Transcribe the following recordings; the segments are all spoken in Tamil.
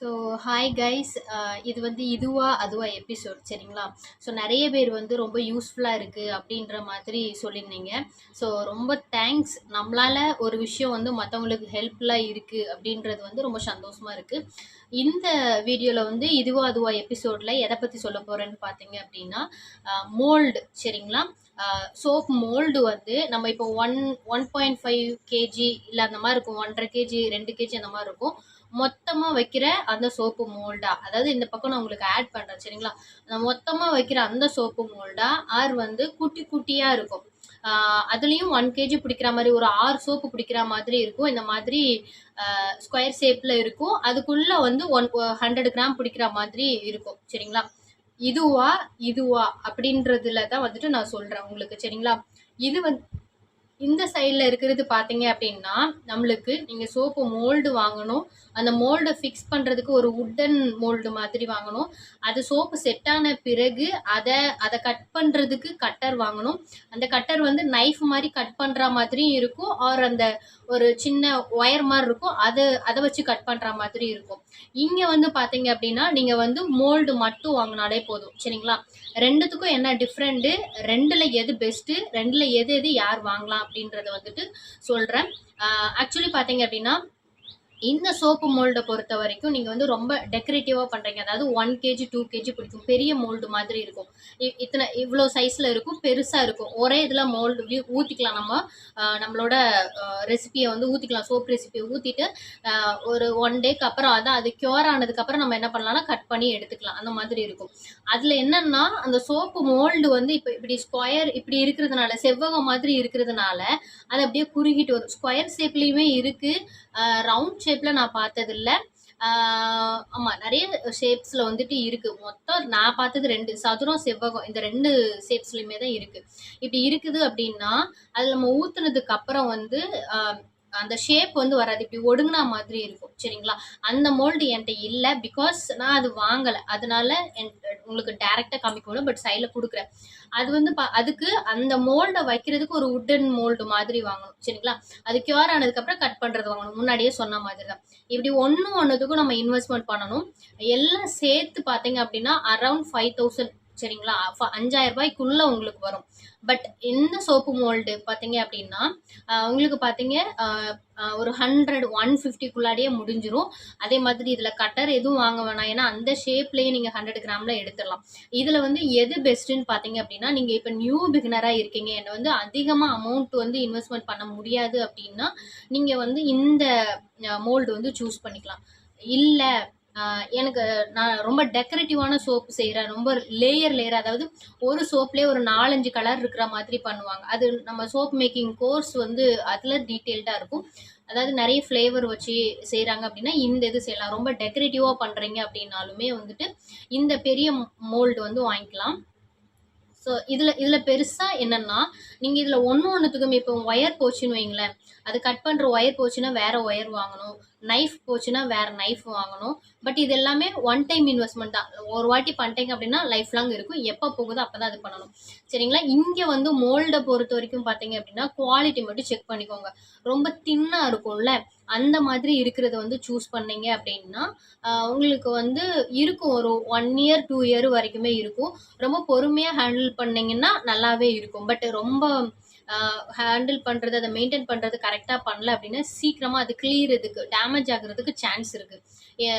ஸோ ஹாய் கைஸ் இது வந்து இதுவா அதுவா எபிசோட் சரிங்களா? ஸோ நிறைய பேர் வந்து ரொம்ப யூஸ்ஃபுல்லாக இருக்குது அப்படின்ற மாதிரி சொல்லியிருந்தீங்க. ஸோ ரொம்ப தேங்க்ஸ் நம்மளால் ஒரு விஷயம் வந்து மற்றவங்களுக்கு ஹெல்ப்ஃபுல்லாக இருக்குது அப்படின்றது வந்து ரொம்ப சந்தோஷமாக இருக்குது இந்த வீடியோவில் வந்து இதுவா அதுவா எபிசோடில் எதை பற்றி சொல்ல போகிறேன்னு பார்த்தீங்க அப்படின்னா uh, மோல்டு சரிங்களா? Uh, சோப் மோல்டு வந்து நம்ம இப்போ one one point five KG இல்லை அந்த மாதிரி இருக்கும். ஒன்றரை கேஜி ரெண்டு கேஜி அந்த மாதிரி இருக்கும். மொத்தமாக வைக்கிற அந்த சோப்பு மோல்டா அதாவது இந்த பக்கம் நான் உங்களுக்கு ஆட் பண்ணுறேன் சரிங்களா? அந்த மொத்தமாக வைக்கிற அந்த சோப்பு மோல்டா ஆர் வந்து குட்டி குட்டியாக இருக்கும். அதுலேயும் ஒன் கேஜி பிடிக்கிற மாதிரி ஒரு ஆறு சோப்பு பிடிக்கிற மாதிரி இருக்கும். இந்த மாதிரி ஸ்கொயர் ஷேப்பில் இருக்கும். அதுக்குள்ளே வந்து ஒன் ஹண்ட்ரட் கிராம் பிடிக்கிற மாதிரி இருக்கும் சரிங்களா? இதுவா இதுவா அப்படின்றதுல தான் வந்துட்டு நான் சொல்கிறேன் உங்களுக்கு சரிங்களா? இது வந்து இந்த சைடில் இருக்கிறது பார்த்தீங்க அப்படின்னா நம்மளுக்கு நீங்கள் சோப்பு மோல்டு வாங்கணும். அந்த மோல்டை ஃபிக்ஸ் பண்ணுறதுக்கு ஒரு உட்டன் மோல்டு மாதிரி வாங்கணும். அது சோப்பு செட் ஆன பிறகு அதை அதை கட் பண்ணுறதுக்கு கட்டர் வாங்கணும். அந்த கட்டர் வந்து நைஃப் மாதிரி கட் பண்ணுற மாதிரியும் இருக்கும். ஆர் அந்த ஒரு சின்ன ஒயர் மாதிரி இருக்கும். அதை அதை வச்சு கட் பண்ணுற மாதிரி இருக்கும். இங்கே வந்து பார்த்தீங்க அப்படின்னா நீங்கள் வந்து மோல்டு மட்டும் வாங்கினாலே போதும். சரிங்களா? ரெண்டுத்துக்கும் என்ன டிஃப்ரெண்ட்டு ரெண்டில் எது பெஸ்ட்டு ரெண்டில் எது எது யார் வாங்கலாம்? அப்படின்றத வந்துட்டு சொல்கிறேன் ஆக்சுவலி பார்த்தீங்க அப்படின்னா இந்த சோப்பு மோல்டை பொறுத்த வரைக்கும் நீங்கள் வந்து ரொம்ப டெக்கரேட்டிவாக பண்ணுறீங்க அதாவது ஒன் கேஜி டூ கேஜி பிடிக்கும். பெரிய மோல்டு மாதிரி இருக்கும். இத்தனை இவ்வளோ சைஸில் இருக்கும். பெருசாக இருக்கும். ஒரே இதில் மோல்டு ஊற்றிக்கலாம் நம்ம நம்மளோட ரெசிபியை வந்து ஊற்றிக்கலாம் சோப் ரெசிபியை ஊற்றிட்டு ஒரு ஒன் டேக்கு அப்புறம் அதான் அது க்யூர் ஆனதுக்கப்புறம் நம்ம என்ன பண்ணலாம்னா கட் பண்ணி எடுத்துக்கலாம். அந்த மாதிரி இருக்கும். அதில் என்னென்னா அந்த சோப்பு மோல்டு வந்து இப்போ இப்படி ஸ்கொயர் இப்படி இருக்கிறதுனால செவ்வகம் மாதிரி இருக்கிறதுனால அது அப்படியே குறுகிட்டு வரும். ஸ்கொயர் ஷேப்லேயுமே இருக்குது ரவுண்ட் ஷேப்பில் நான் பார்த்ததில்ல. ஆமாம் நிறைய ஷேப்ஸில் வந்துட்டு இருக்குது மொத்தம் நான் பார்த்தது ரெண்டு சதுரம் செவ்வகம் இந்த ரெண்டு ஷேப்ஸ்லையுமே தான் இருக்குது இப்படி இருக்குது அப்படின்னா அதில் நம்ம ஊற்றுனதுக்கு அப்புறம் வந்து அந்த ஷேப் வந்து வராது. இப்படி ஒடுங்கினா மாதிரி இருக்கும். சரிங்களா? அந்த மோல்டு என்கிட்ட இல்லை. பிகாஸ் நான் அது வாங்கலை. அதனால என் உங்களுக்கு டேரெக்டாக காமிக்கணும். பட் சைடில் கொடுக்குறேன். அது வந்து பா அதுக்கு அந்த மோல்டை வைக்கிறதுக்கு ஒரு உட்டன் மோல்டு மாதிரி வாங்கணும். சரிங்களா? அது க்யூர் ஆனதுக்கப்புறம் கட் பண்ணுறது வாங்கணும். முன்னாடியே சொன்ன மாதிரி தான் இப்படி ஒன்று ஒன்றுத்துக்கும் நம்ம இன்வெஸ்ட்மெண்ட் பண்ணணும். எல்லாம் சேர்த்து பார்த்தீங்க அப்படின்னா அரௌண்ட் ஃபைவ் தௌசண்ட் சரிங்களா? அஞ்சாயிரம் ரூபாய்க்குள்ளே உங்களுக்கு வரும். பட் இந்த சோப்பு மோல்டு பார்த்தீங்க அப்படின்னா உங்களுக்கு பார்த்தீங்க ஒரு ஹண்ட்ரட் ஒன் ஃபிஃப்டிக்குள்ளாடியே முடிஞ்சிரும். அதே மாதிரி இதில் கட்டர் எதுவும் வாங்க வேணாம். ஏன்னா அந்த ஷேப்லேயே நீங்கள் ஹண்ட்ரட் கிராமில் எடுத்துடலாம். இதில் வந்து எது பெஸ்ட்டுன்னு பார்த்தீங்க அப்படின்னா நீங்கள் இப்போ நியூ பிகினராக இருக்கீங்க. என்னை வந்து அதிகமாக அமௌண்ட் வந்து இன்வெஸ்ட்மெண்ட் பண்ண முடியாது அப்படின்னா நீங்கள் வந்து இந்த மோல்டு வந்து சூஸ் பண்ணிக்கலாம். இல்லை எனக்கு நான் ரொம்ப டெக்கரேட்டிவான சோப்பு செய்கிறேன் ரொம்ப லேயர் லேயர் அதாவது ஒரு சோப்லேயே ஒரு நாலஞ்சு கலர் இருக்கிற மாதிரி பண்ணுவாங்க. அது நம்ம சோப் மேக்கிங் கோர்ஸ் வந்து அதில் டீட்டெயில்டாக இருக்கும். அதாவது நிறைய ஃப்ளேவர் வச்சு செய்கிறாங்க அப்படின்னா இந்த இது செய்யலாம். ரொம்ப டெக்கரேட்டிவாக பண்ணுறீங்க அப்படின்னாலுமே வந்துட்டு இந்த பெரிய மோல்டு வந்து வாங்கிக்கலாம். ஸோ இதில் இதில் பெருசாக என்னென்னா நீங்கள் இதில் ஒன்று ஒன்றுத்துக்கும் இப்போ ஒயர் போச்சுன்னு வைங்களேன். அது கட் பண்ணுற ஒயர் போச்சுன்னா வேறு ஒயர் வாங்கணும். நைஃப் போச்சுன்னா வேறு நைஃப் வாங்கணும். பட் இது எல்லாமே ஒன் டைம் இன்வெஸ்ட்மெண்ட் தான். ஒரு வாட்டி பண்ணிட்டீங்க அப்படின்னா லைஃப் லாங் இருக்கும். எப்போ போகுதோ அப்போ தான் அது பண்ணணும். சரிங்களா? இங்கே வந்து மோல்டை பொறுத்த வரைக்கும் பார்த்தீங்க அப்படின்னா குவாலிட்டி மட்டும் செக் பண்ணிக்கோங்க. ரொம்ப தின்னாக இருக்கும்ல? அந்த மாதிரி இருக்கிறத வந்து சூஸ் பண்ணீங்க அப்படின்னா உங்களுக்கு வந்து இருக்கும். ஒரு ஒன் இயர் டூ இயர் வரைக்குமே இருக்கும். ரொம்ப பொறுமையாக ஹேண்டில் பண்ணிங்கன்னா நல்லாவே இருக்கும். பட் ரொம்ப ஹேண்டில் பண்ணுறது அதை மெயின்டைன் பண்ணுறது கரெக்டாக பண்ணல அப்படின்னா சீக்கிரமாக அது கிளியறதுக்கு டேமேஜ் ஆகுறதுக்கு சான்ஸ் இருக்குது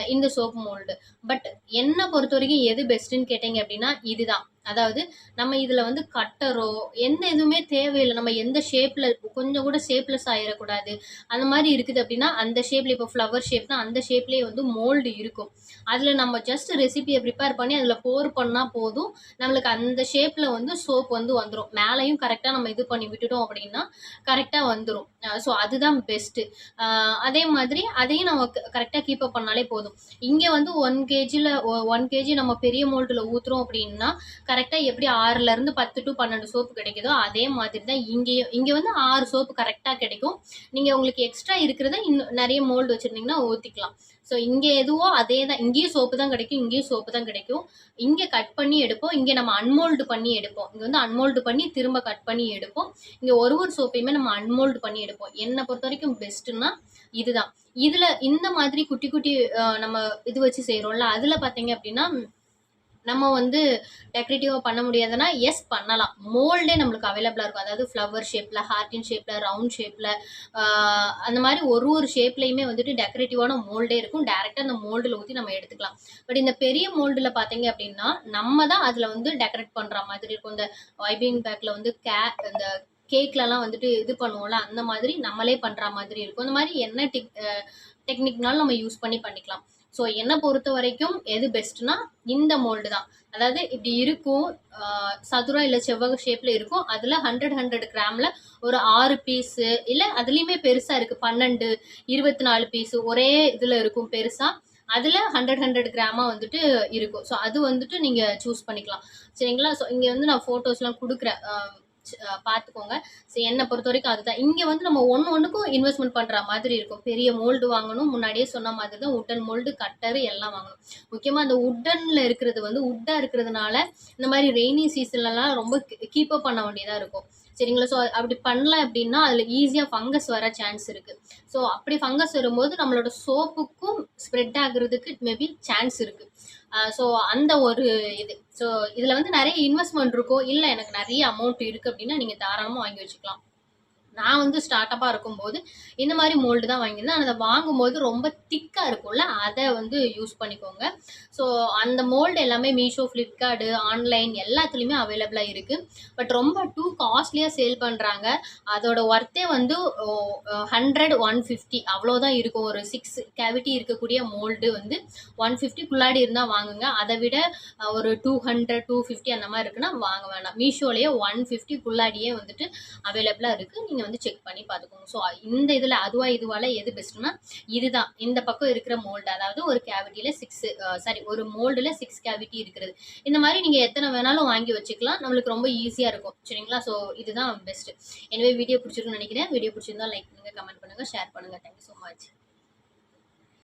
இந்த சோப் மோல்டு பட் என்னை பொறுத்த வரைக்கும் எது பெஸ்ட்டுன்னு கேட்டிங்க அப்படின்னா இதுதான். அதாவது நம்ம இதில் வந்து கட்டரோ எந்த எதுவுமே தேவையில்லை. நம்ம எந்த ஷேப்பில் கொஞ்சம் கூட ஷேப்லெஸ் ஆகிடக்கூடாது அந்த மாதிரி இருக்குது அப்படின்னா அந்த ஷேப்பில் இப்போ ஃப்ளவர் ஷேப்னா அந்த ஷேப்லேயே வந்து மோல்டு இருக்கும். அதில் நம்ம ஜஸ்ட் ரெசிபியை ப்ரிப்பேர் பண்ணி அதில் போர் பண்ணால் போதும். நம்மளுக்கு அந்த ஷேப்பில் வந்து சோப் வந்து வந்துடும் மேலேயும் கரெக்டாக நம்ம இது பண்ணி விட்டுட்டோம் அப்படின்னா கரெக்டாக வந்துடும் ஸோ அதுதான் பெஸ்ட்டு அதே மாதிரி அதையும் நம்ம கரெக்டாக கீப்பப் பண்ணாலே போதும். இங்கே வந்து ஒன் கேஜியில் ஒன் கேஜி நம்ம பெரிய மோல்டில் ஊற்றுறோம் அப்படின்னா கரெக்டாக எப்படி ஆறுலேருந்து பத்து டு பன்னெண்டு சோப்பு கிடைக்குதோ அதே மாதிரி தான் இங்கேயும் இங்கே வந்து ஆறு சோப்பு கரெக்டாக கிடைக்கும். நீங்கள் உங்களுக்கு எக்ஸ்ட்ரா இருக்கிறத இன்னும் நிறைய மோல்டு வச்சுருந்தீங்கன்னா ஊற்றிக்கலாம் ஸோ இங்கே எதுவோ அதே தான் இங்கேயும் சோப்பு தான் கிடைக்கும் இங்கேயும் சோப்பு தான் கிடைக்கும். இங்கே கட் பண்ணி எடுப்போம் இங்கே நம்ம அன்மோல்டு பண்ணி எடுப்போம். இங்கே வந்து அன்மோல்டு பண்ணி திரும்ப கட் பண்ணி எடுப்போம். இங்கே ஒரு ஒரு சோப்பையுமே நம்ம அன்மோல்டு பண்ணி எடுப்போம். என்னை பொறுத்த வரைக்கும் பெஸ்ட்டுன்னா இதுதான். இதில் இந்த மாதிரி குட்டி குட்டி நம்ம இது வச்சு செய்கிறோம்ல அதில் பார்த்தீங்க அப்படின்னா நம்ம வந்து டெக்கரேட்டிவாக பண்ண முடியாதுன்னா எஸ் பண்ணலாம். மோல்டே நம்மளுக்கு அவைலபிளாக இருக்கும். அதாவது ஃப்ளவர் ஷேப்பில் ஹார்டின் ஷேப்பில் ரவுண்ட் ஷேப்பில் அந்த மாதிரி ஒரு ஒரு ஷேப்லேயுமே வந்துட்டு டெக்கரேட்டிவான மோல்டே இருக்கும். டேரெக்டாக அந்த மோல்டில் ஊற்றி நம்ம எடுத்துக்கலாம். பட் இந்த பெரிய மோல்டில் பார்த்தீங்க அப்படின்னா நம்ம தான் அதில் வந்து டெக்கரேட் பண்ணுற மாதிரி இருக்கும். இந்த வைபிங் பேக்கில் வந்து கே இந்த கேக்லலாம் வந்துட்டு இது பண்ணுவோம்ல அந்த மாதிரி நம்மளே பண்ணுற மாதிரி இருக்கும். அந்த மாதிரி என்ன டெக் டெக்னிக்னாலும் நம்ம யூஸ் பண்ணி பண்ணிக்கலாம். ஸோ என்னை பொறுத்த வரைக்கும் எது பெஸ்ட்னா இந்த மோல்டு தான். அதாவது இப்படி இருக்கும் சதுரம் இல்லை செவ்வக ஷேப்பில் இருக்கும் அதில் ஹண்ட்ரட் ஹண்ட்ரட் கிராமில் ஒரு ஆறு பீஸு இல்லை அதுலேயுமே பெருசாக இருக்குது பன்னெண்டு இருபத்தி நாலு பீஸு ஒரே இதில் இருக்கும் பெருசாக அதில் ஹண்ட்ரட் ஹண்ட்ரட் கிராமாக வந்துட்டு இருக்கும். ஸோ அது வந்துட்டு நீங்கள் சூஸ் பண்ணிக்கலாம். சரிங்களா? ஸோ இங்கே வந்து நான் ஃபோட்டோஸ்லாம் கொடுக்குறேன். பார்த்துக்கோங்க ஸோ என்னை பொறுத்த வரைக்கும் அதுதான். இங்கே வந்து நம்ம ஒன்று ஒன்றுக்கும் இன்வெஸ்ட்மெண்ட் பண்ணுற மாதிரி இருக்கும். பெரிய மோல்டு வாங்கணும். முன்னாடியே சொன்ன மாதிரி தான் உட்டன் மோல்டு கட்டரு எல்லாம் வாங்கணும். முக்கியமாக அந்த உட்டனில் இருக்கிறது வந்து உட்டாக இருக்கிறதுனால இந்த மாதிரி ரெய்னி சீசன்லலாம் ரொம்ப கீப் அப் பண்ண வேண்டியதாக இருக்கும். சரிங்களா? ஸோ அப்படி பண்ணல அப்படின்னா அதில் ஈஸியாக ஃபங்கஸ் வர சான்ஸ் இருக்குது ஸோ அப்படி ஃபங்கஸ் வரும்போது நம்மளோட சோப்புக்கும் ஸ்ப்ரெட் ஆகுறதுக்கு மேபி சான்ஸ் இருக்குது ஸோ அந்த ஒரு இது. ஸோ இதில் வந்து நிறைய இன்வெஸ்ட்மெண்ட் இருக்கும் இல்லை எனக்கு நிறைய அமௌண்ட் இருக்குது அப்படின்னா நீங்கள் தாராளமாக வாங்கி வச்சுக்கலாம். நான் வந்து ஸ்டார்ட் அப்பாக இருக்கும்போது இந்த மாதிரி மோல்டு தான் வாங்கியிருந்தேன். ஆனால் அதை வாங்கும்போது ரொம்ப திக்காக இருக்கும்ல அதை வந்து யூஸ் பண்ணிக்கோங்க. ஸோ அந்த மோல்டு எல்லாமே மீஷோ ஃப்ளிப்கார்டு ஆன்லைன் எல்லாத்துலேயுமே அவைலபிளாக இருக்குது பட் ரொம்ப டூ காஸ்ட்லியாக சேல் பண்ணுறாங்க அதோட ஒர்த்தே வந்து ஹண்ட்ரட் ஒன் ஃபிஃப்டி அவ்வளோதான் இருக்கும் ஒரு சிக்ஸ் கேவிட்டி இருக்கக்கூடிய மோல்டு வந்து ஒன் ஃபிஃப்டிக்குள்ளாடி இருந்தால் வாங்குங்க. அதை விட ஒரு டூ ஹண்ட்ரட் டூ ஃபிஃப்டி அந்த மாதிரி இருக்குன்னா வாங்க வேணாம். மீஷோலேயே ஒன் ஃபிஃப்டிக்குள்ளாடியே வந்துட்டு அவைலபிளாக இருக்குது நீங்கள் நீங்கள் வந்து செக் பண்ணி பார்த்துக்கோங்க. ஸோ இந்த இதில் அதுவா இதுவால எது பெஸ்ட்னா இதுதான். இந்த பக்கம் இருக்கிற மோல்டு அதாவது ஒரு கேவிட்டியில் சிக்ஸ் சாரி ஒரு மோல்டில் சிக்ஸ் கேவிட்டி இருக்கிறது. இந்த மாதிரி நீங்கள் எத்தனை வேணாலும் வாங்கி வச்சுக்கலாம். நம்மளுக்கு ரொம்ப ஈஸியாக இருக்கும். சரிங்களா? ஸோ இதுதான் பெஸ்ட்டு எனவே வீடியோ பிடிச்சிருக்குன்னு நினைக்கிறேன். வீடியோ பிடிச்சிருந்தா லைக் பண்ணுங்கள் கமெண்ட் பண்ணுங்கள் ஷேர் பண்ணுங்கள் தேங்க்யூ ஸோ மச்